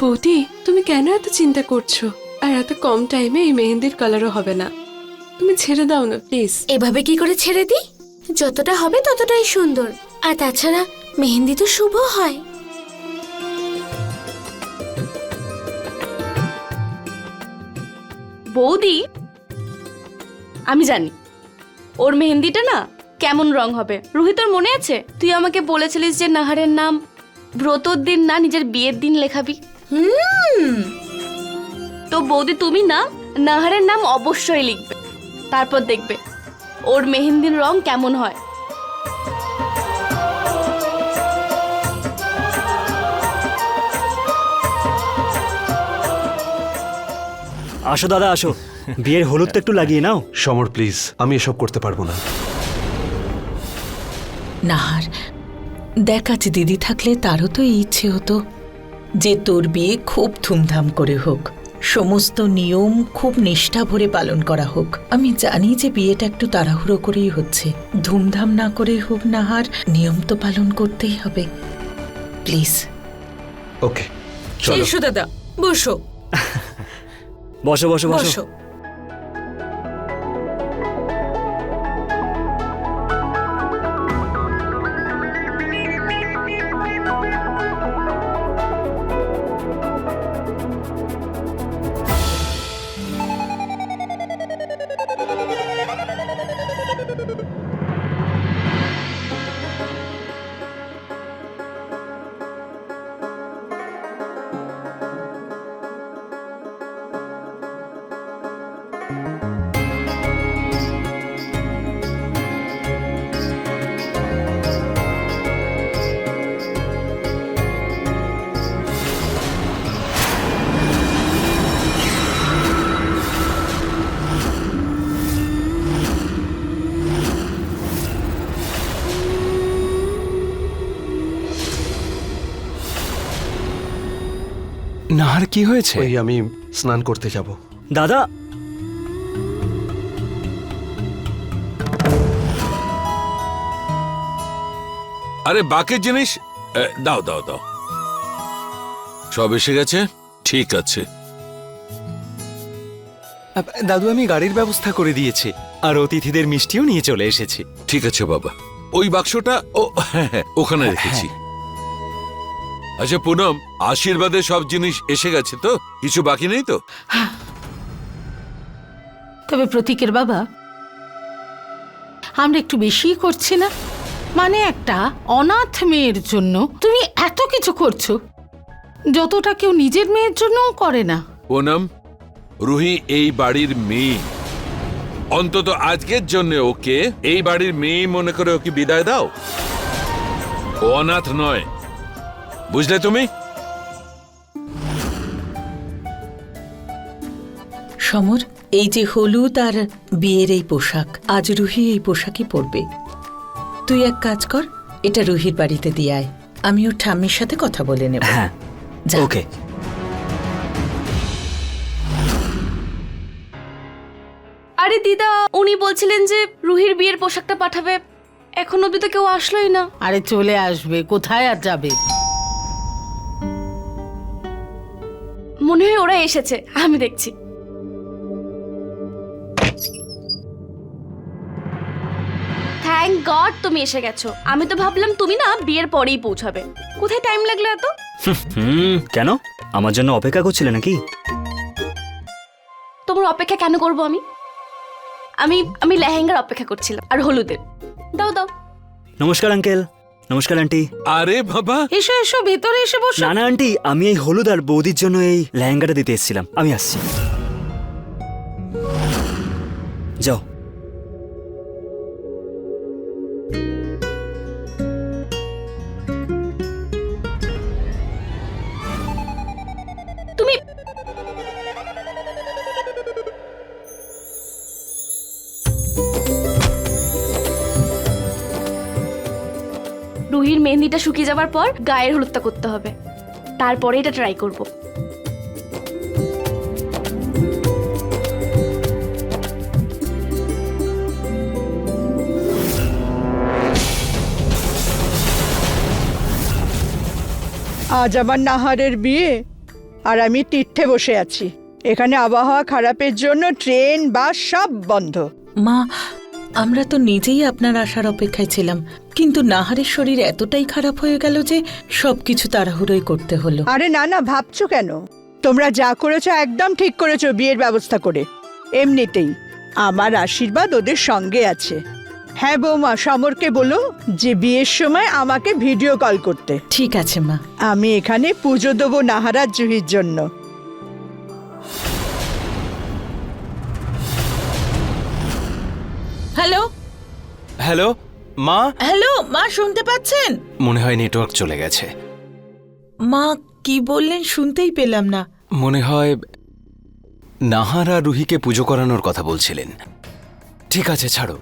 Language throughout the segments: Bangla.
বৌদি তুমি কেন এত চিন্তা করছ? আর এত কম টাইমে এই মেহেন্দির কালারও হবে না। তুমি ছেড়ে দাও না প্লিজ। এভাবে কি করে ছেড়ে দিই? যতটা হবে ততটাই সুন্দর। আর তাছাড়া মেহেন্দি তো শুভ হয়। বৌদি আমি জানি ওর মেহেন্দিটা না কেমন রং হবে। রুহি তোর মনে আছে? তুই আমাকে বলেছিলিস যে নাহারের নাম ব্রতর দিন না নিজের বিয়ের দিন লেখাবি। হুম। তো বৌদি তুমি না নাহারের নাম অবশ্যই লিখবে। তারপর দেখবে ওর মেহেন্দির রং কেমন হয়। আসো দাদা আসো। বিয়ের হলুদ তো একটু লাগিয়ে নাও। সমর প্লিজ আমি এসব করতে পারব না। নাহার দেখ আজ দিদি থাকলে তারও তো ইচ্ছে হতো যে তোর বিয়ে খুব ধুমধাম করে হোক। সমস্ত নিয়ম খুব নিষ্ঠা ভরে পালন করা হোক। আমি জানি যে বিয়েটা একটু তাড়াহুড়ো করেই হচ্ছে। ধুমধাম না করে হোক নাহার নিয়ম তো পালন করতেই হবে। প্লিজ। ওকে চলো। দাদা বসো। বসো বসো বসো নাহার কি হয়েছে? ওই আমি স্নান করতে যাব। দাদা! আরে বাকি জিনিস? এ, দাও দাও দাও। সব এসে গেছে? ঠিক আছে। আপ, দাদু আমি গাড়ির ব্যবস্থা করে দিয়েছি আর অতিথিদের মিষ্টিও নিয়ে চলে এসেছি। ঠিক আছে বাবা। ওই বাক্সটা ও হ্যাঁ, হ্যাঁ, ওখানে রেখেছি। আচ্ছা পুনম আশীর্বাদে সব জিনিস এসে গেছে তো? কিছু বাকি নেই তো? তবে প্রতীকের বাবা আমরা একটু বেশিই করছি না? মানে একটা অনাথ মেয়ের জন্য তুমি এত কিছু করছ যতটা কেউ নিজের মেয়ের জন্যও করে না। পুনম রুহি এই বাড়ির মেয়ে। অন্তত আজকের জন্য ওকে এই বাড়ির মেয়ে মনে করে ওকে বিদায় দাও। অনাথ নয়। বুঝলে তুমি? সমর এই যে হলুদ আর বিয়ের এই পোশাক আজ রুহি এই পোশাকই পরবে। তুই এক কাজ কর এটা রুহির বাড়িতে দিয়ে আয়। আমি ওর ঠাম্মির সাথে কথা বলে নেব। হ্যাঁ ওকে। আরে দিদা উনি বলছিলেন যে রুহির বিয়ের পোশাকটা পাঠাবে। এখন অব্দি তো কেউ আসলোই না। আরে চলে আসবে কোথায় আর যাবে? মনে হয় ওরা এসেছে। আমি দেখছি। থ্যাংক গড তুমি এসে গেছো। আমি তো ভাবলাম তুমি না বিয়ের পরেই পৌঁছাবে। কোথায় টাইম লাগল এত? হুম কেন? আমার জন্য অপেক্ষা করছিলে নাকি? তোমার অপেক্ষা কেন করব আমি? আমি আমি লেহেঙ্গার অপেক্ষা করছিলাম আর হলুদের। দাও দাও। নমস্কার আঙ্কেল নমস্কার আন্টি। আরে বাবা। এসো এসো ভেতরে এসে বসো। না না আন্টি আমি এই হলুদ আর বৌদির জন্য এই লেহেঙ্গাটা দিতে এসেছিলাম। আমি আসছি। যাও। তুমি মেহেন্দিটা শুকিয়ে যাওয়ার পর গায়ের হলুদটা করতে হবে। তারপরে এটা ট্রাই করব। আজ আমার নাহারের বিয়ে আর আমি তীর্থে বসে আছি। এখানে আবহাওয়া খারাপের জন্য ট্রেন বাস সব বন্ধ। মা আমরা তো নিজেই আপনার আসার অপেক্ষায় ছিলাম। কিন্তু নাহারের শরীর এতটাই খারাপ হয়ে গেল যে সবকিছু তাড়াহুড়োই করতে হলো। আরে না না ভাবছ কেন? তোমরা যা করেছ একদম ঠিক করেছ বিয়ের ব্যবস্থা করে। এমনিতেই আমার আশীর্বাদ ওদের সঙ্গে আছে। হ্যাঁ বৌমা সমরকে বলো যে বিয়ের সময় আমাকে ভিডিও কল করতে। ঠিক আছে মা। আমি এখানে পুজো দেবো নাহারার জুহির জন্য। হ্যালো? হ্যালো? মা? হ্যালো মা শুনতে পাচ্ছেন? মনে হয় নেটওয়ার্ক চলে গেছে। মা কি বললেন শুনতেই পেলাম না। মনে হয় নাহার রুহিকে পুজো করানোর কথা বলছিলেন। ঠিক আছে ছাড়ো।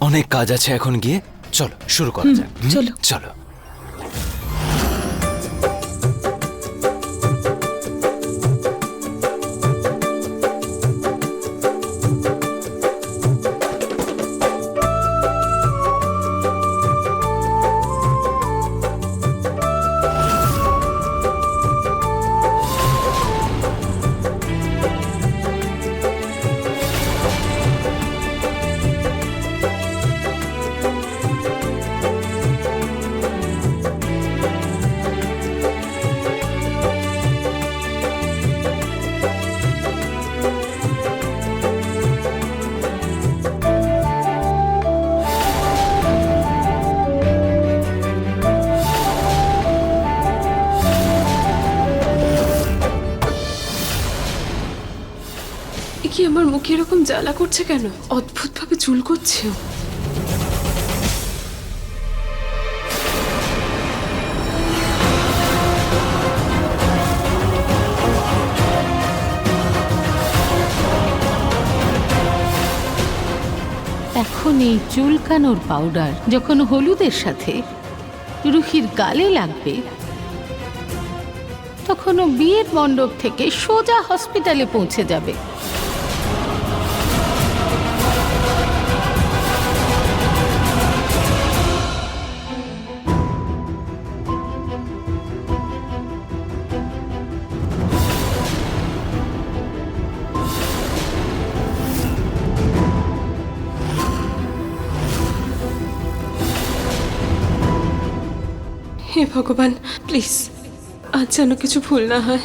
অনেক কাজ আছে এখন গিয়ে। চলো শুরু করা যাক। চলো। চলো। এরকম জ্বালা করছে কেন? অদ্ভুতভাবে চুল করছে এখন এই চুলকানোর পাউডার যখন হলুদের সাথে রুহির গালে লাগবে তখন ও বিয়ের মণ্ডপ থেকে সোজা হসপিটালে পৌঁছে যাবে। হে ভগবান প্লিজ আজ যেন কিছু ভুল না হয়।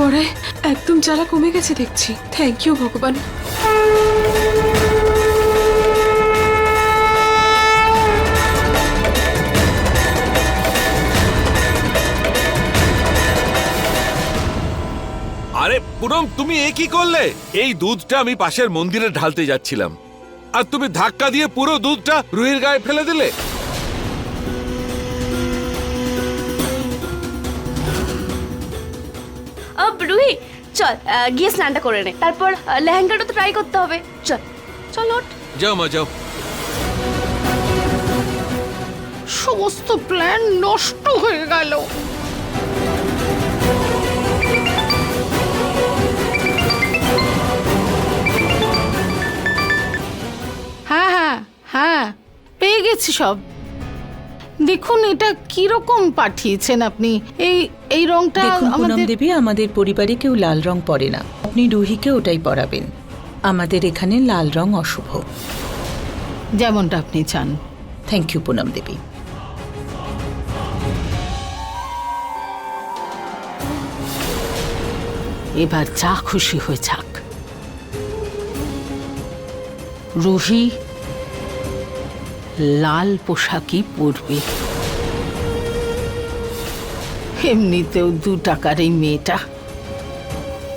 পড়ায় একদম জ্বালা কমে গেছে দেখছি। থ্যাংক ইউ ভগবান। আরে, পুনম, তুমি এ কি করলে? এই দুধটা আমি পাশের মন্দিরে ঢালতে যাচ্ছিলাম। আর তুমি ধাক্কা দিয়ে পুরো দুধটা রুহির গায়ে ফেলে দিলে? রুহি চল গিয়ে স্নানটা করে নে। তারপর লেহেঙ্গাটা তো ট্রাই করতে হবে। চল চল ওঠ। যাও মা যাও। সমস্ত প্ল্যান নষ্ট হয়ে গেল। হ্যাঁ হ্যাঁ হ্যাঁ পেয়ে গেছি সব। দেখুন এটা কীরকম পাঠিয়েছেন আপনি? এই এই রংটা দেখুন পুনম আমাদের দেবী আমাদের পরিবারে কেউ লাল রং পরে না। আপনি রুহিকে ওটাই পরাবেন। আমাদের এখানে লাল রং অশুভ। যেমনটা আপনি চান। Thank you Punam Devi. এবার যা খুশি হয়ে যাক। রুহি লাল পোশাকই পরবে। এমনিতেও দু টাকার এই মেয়েটা।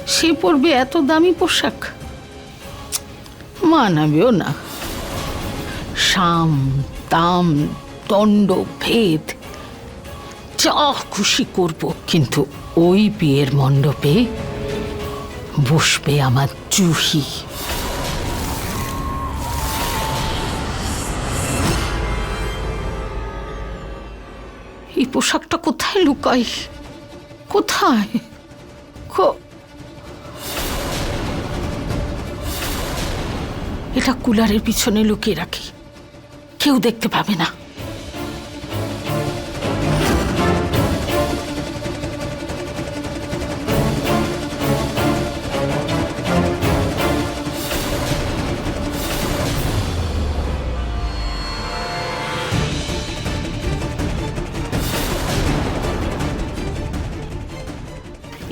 সে পরবে এত দামি পোশাক। মানাবেও না। সাম তাম, দণ্ড, ভেদ, যা খুশি করব, কিন্তু ওই বিয়ের মণ্ডপে বসবে আমার জুহি। এই পোশাকটা কোথায় লুকাই কোথায়? এটা কুলারের পিছনে লুকিয়ে রাখি। কেউ দেখতে পাবে না।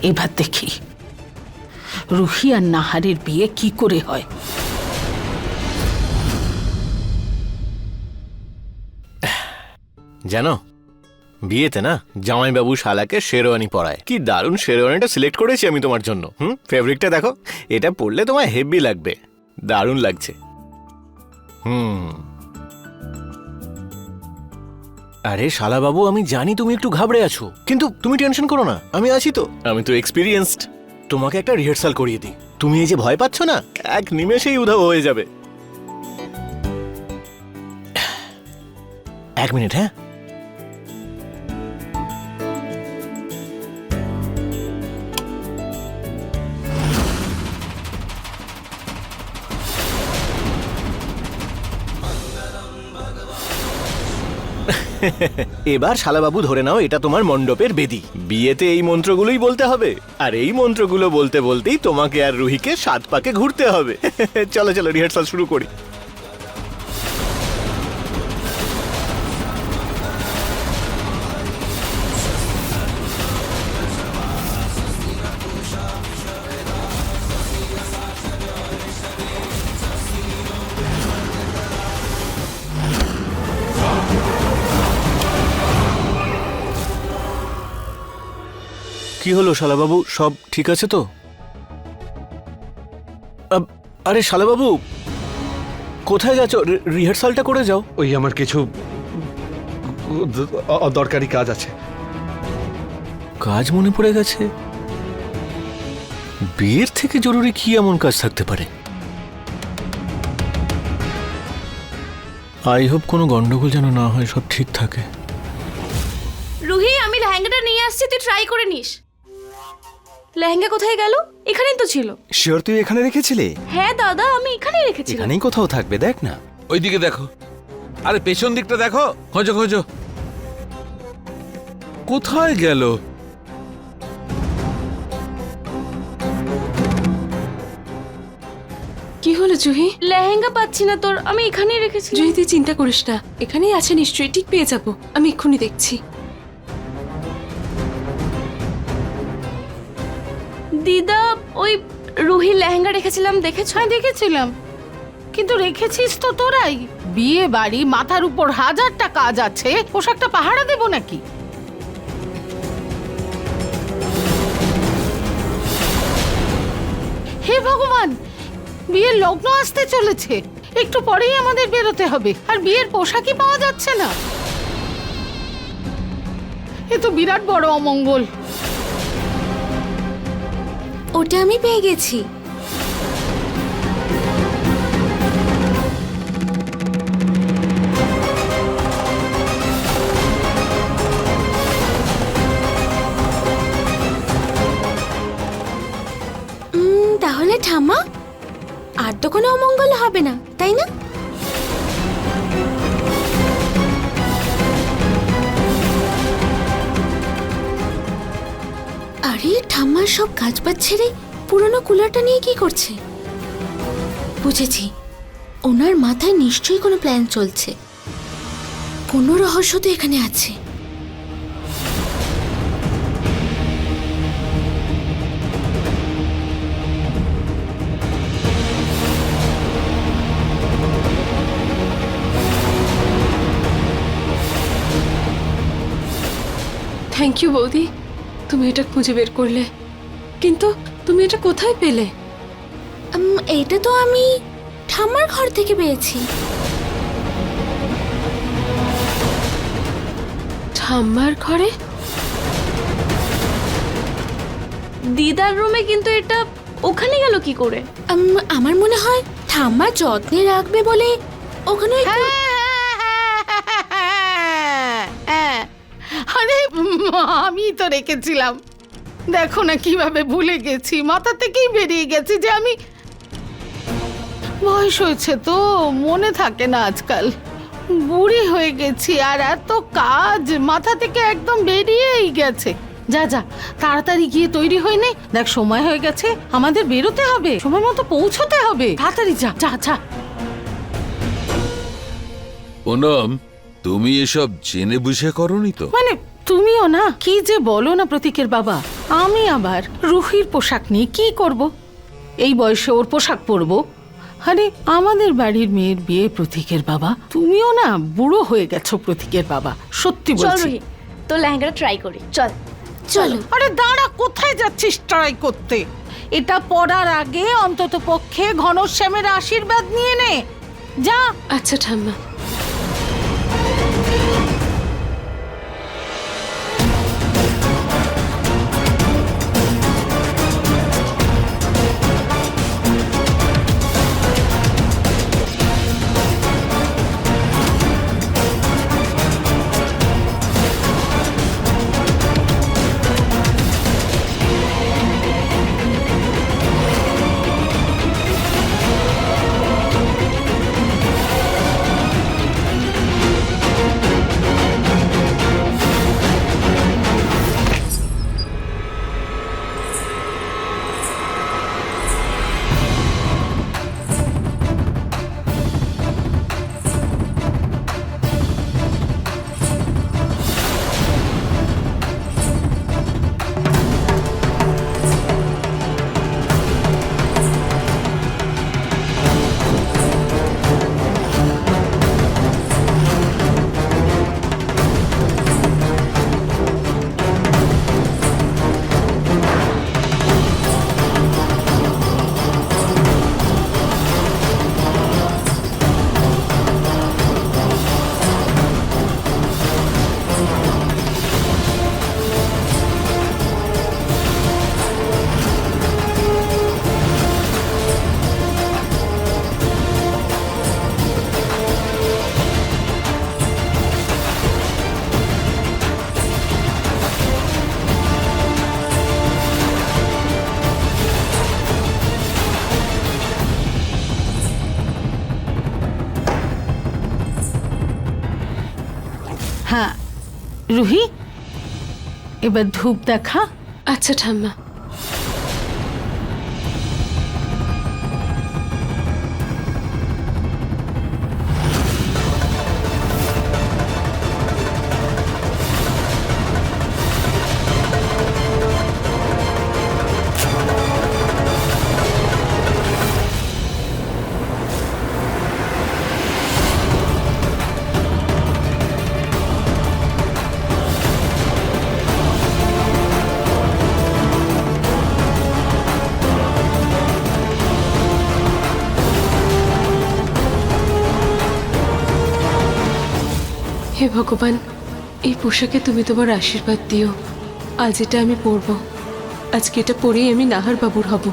এবার দেখি। রুহি আর নাহারের বিয়ে কি করে হয়? জানো, বিয়েতে না জামাইবাবু শালাকে শেরওয়ানি পরায়। কি দারুণ শেরওয়ানিটা সিলেক্ট করেছি আমি তোমার জন্য। হুম ফেব্রিকটা দেখো, এটা পরলে তোমায় হেভি লাগবে। দারুণ লাগছে। হুম। আরে শালাবাবু আমি জানি তুমি একটু ঘাবড়ে আছো কিন্তু তুমি টেনশন করো না আমি আছি তো। আমি তো এক্সপিরিয়েন্সড তোমাকে একটা রিহার্সাল করিয়ে দিই। তুমি এই যে ভয় পাচ্ছ না? এক নিমেষেই উধাও হয়ে যাবে। এক মিনিট হ্যাঁ? এবার শালাবাবু ধরে নাও, এটা তোমার মণ্ডপের বেদি। বিয়েতে এই মন্ত্রগুলোই বলতে হবে। আর এই মন্ত্রগুলো বলতে বলতেই তোমাকে আর রুহিকে সাত পাকে ঘুরতে হবে। চলো চলো রিহার্সাল শুরু করি। কি হলো শালাবাবু? সব ঠিক আছে তো? আব, আরে শালাবাবু কোথায় যাচ্ছ রি- রিহার্সালটা করে যাও। ওই আমার কিছু অ- দরকারি কাজ আছে। কাজ মনে পড়ে গেছে? বিয়ের থেকে জরুরি কি এমন কাজ থাকতে পারে? আই হোপ কোনো গন্ডগোল যেন না হয় সব ঠিক থাকে। রুহি আমি লেহেঙ্গাটা নিয়ে আসছি তুই ট্রাই করে নিস। লেহেঙ্গা কোথায় গেল? এখানেই তো ছিল। শিওর তুই এখানে রেখেছিলি? হ্যাঁ দাদা আমি এখানেই রেখেছিলাম। এখানেই কোথাও থাকবে দেখ না। ওইদিকে দেখো। আরে পেছন দিকটা দেখো। খোঁজো খোঁজো। কোথায় গেল? কি হলো জুহি? লেহেঙ্গা পাচ্ছি না তোর আমি এখানেই রেখেছি জুহি তুই চিন্তা করিস না। এখানেই আছে নিশ্চয়ই ঠিক পেয়ে যাব। আমি এক্ষুনি দেখছি। দিদা, ওই রুহি লেহেঙ্গা রেখেছিলাম, দেখেছ? হ্যাঁ দেখেছিলাম। কিন্তু রেখেছিস তো তোরাই। বিয়ে বাড়ি, মাথার উপর হাজারটা কাজ আছে, পোশাকটা পাহারা দেব নাকি? হে ভগবান, বিয়ের লগ্ন আসতে চলেছে। একটু পরেই আমাদের বেরোতে হবে, আর বিয়ের পোশাকই পাওয়া যাচ্ছে না। এ তো বিরাট বড় অমঙ্গল। ওটা আমি পেয়ে গেছি। তাহলে ঠাম্মা আর তো কোনো অমঙ্গল হবে না তাই না? আরে, ঠাম্মার সব কাজ বাজ ছেড়ে পুরনো কুলারটা নিয়ে কি করছে? বুঝেছি। ওনার মাথায় নিশ্চয়ই কোনো প্ল্যান চলছে। কোনো রহস্য তো এখানে আছে। থ্যাংক ইউ বৌদি। তুমি এটা খুঁজে বের করলে। কিন্তু তুমি এটা কোথায় পেলে? এটা তো আমি ঠাম্মার ঘর থেকে পেয়েছি। ঠাম্মার ঘরে? দিদার রুমে কিন্তু এটা ওখানে গেল কি করে? আমার মনে হয় ঠাম্মা যত্নে রাখবে বলে ওখানে আমি তো রেখেছিলাম। দেখো না কীভাবে ভুলে গেছি। মাথা থেকেই বেরিয়ে গেছি যে আমি বয়স হয়েছে তো মনে থাকে না আজকাল। বুড়ি হয়ে গেছি আর এত কাজ মাথা থেকে একদম বেরিয়েই গেছে। যা যা তাড়াতাড়ি গিয়ে তৈরি হয়ে নে। দেখ সময় হয়ে গেছে আমাদের বেরোতে হবে। সময় মতো পৌঁছতে হবে। তাড়াতাড়ি যা যা যা। পুনম তুমি এসব জেনে বুঝে করনি তো? মানে তুমিও না। কি যে বলো না প্রতীকের বাবা। আমি আবার রুহির পোশাক নিয়ে কি করব? এই বয়সে ওর পোশাক পরবো? আরে আমাদের বাড়ির মেয়ের বিয়ে প্রতীকের বাবা। তুমিও না বুড়ো হয়ে গেছো প্রতীকের বাবা। সত্যি বলছি। রুহি তো লেহেঙ্গাটা ট্রাই করি। চল। চলো। আরে দাঁড়া কোথায় যাচ্ছিস ট্রাই করতে? এটা পড়ার আগে অন্তত পক্ষে ঘনশ্যামের আশীর্বাদ নিয়ে নে। যা। আচ্ছা ঠাম্মা। রুহি এবার ধূপ দেখা। আচ্ছা ঠাম্মা। ভগবান, এই পোশাকে তুমি তোমার আশীর্বাদ দিও। আজ এটা আমি পরব। আজকে এটা পরেই আমি নাহার বাবুর হব।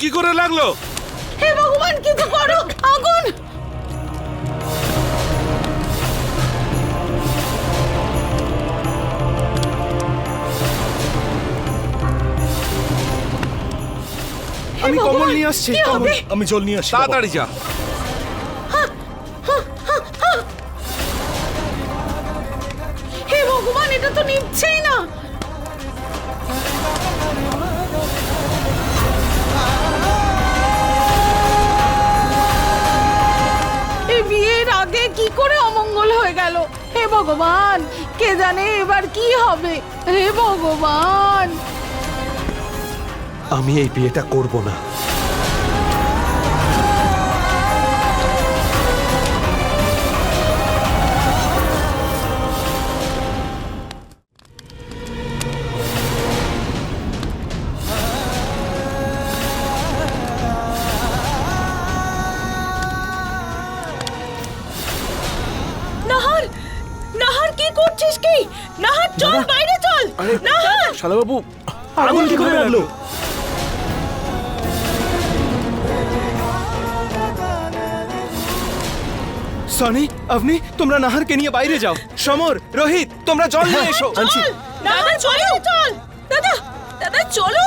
কি করে লাগল? হে ভগবান কিছু করো? আগুন! আমি কমল নিয়ে আসছি আমি জল নিয়ে আসছি তাড়াতাড়ি যা। হবে। হে ভগবান! আমি এই বিয়েটা করব না। নাহার কি করছিস কি? নাহার চল বাইরে চল। নাহার শালাবাবু আগুন কি করে লাগল? সনি আপনি তোমরা নাহারকে নিয়ে বাইরে যাও। সমর রোহিত তোমরা জল নিয়ে এসো। দাদা চলো চল। দাদা দাদা চলো।